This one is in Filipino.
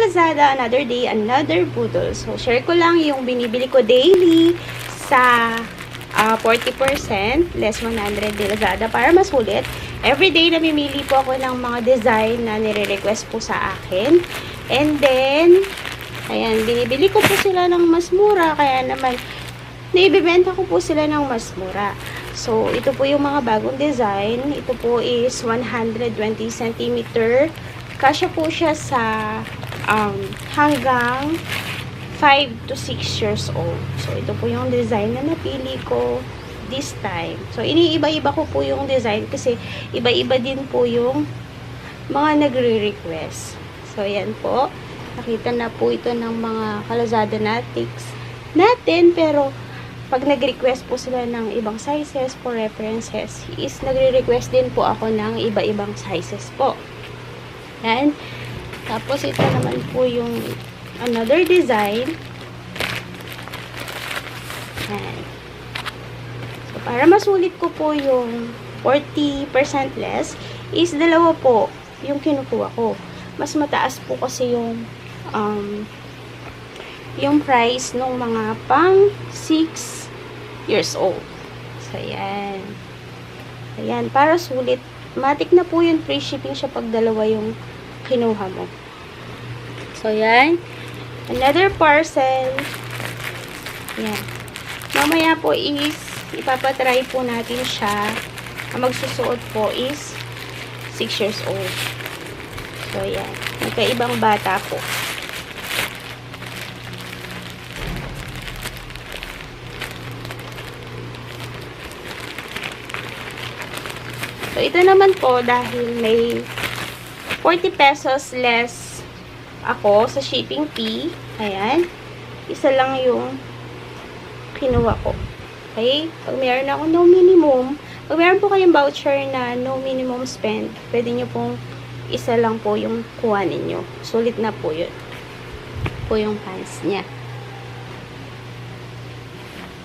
Lazada, another day, another budol. So, share ko lang yung binibili ko daily sa ah, 40%, less 100 di Lazada para masulit. Everyday namimili po ako ng mga design na nire-request po sa akin. And then, ayan, binibili ko po sila ng mas mura. Kaya naman, naibibenta ko po sila ng mas mura. So, ito po yung mga bagong design. Ito po is 120 cm. Kasya po siya sa um, hanggang 5 to 6 years old. So, ito po yung design na napili ko this time. So, iniiba-iba ko po yung design kasi iba-iba din po yung mga nagre-request. So, yan po. Nakita na po ito ng mga kalazada natics natin. Pero, pag nag-request po sila ng ibang sizes for references, is nagre-request din po ako ng iba-ibang sizes po. Yan. Tapos, ito naman po yung another design. Yan. So, para masulit ko po yung 40% less, is dalawa po yung kinukuha ko. Mas mataas po kasi yung um, yung price ng mga pang 6 years old. So, ayan. Ayan, para sulit. Matik na po yung free shipping siya pag dalawa yung kinuha mo. So, ayan. Another parcel. Ayan. Mamaya po is, ipapatry po natin siya. Ang magsusuot po is 6 years old. So, ayan. Magkaibang bata po. So, ito naman po dahil may 40 pesos less ako sa shipping fee. Ayan. Isa lang yung kinuha ko. Okay? Pag meron ako no minimum, pag meron po kayong voucher na no minimum spend, pwede nyo pong isa lang po yung kuha ninyo. Sulit na po yun. Po yung pants niya.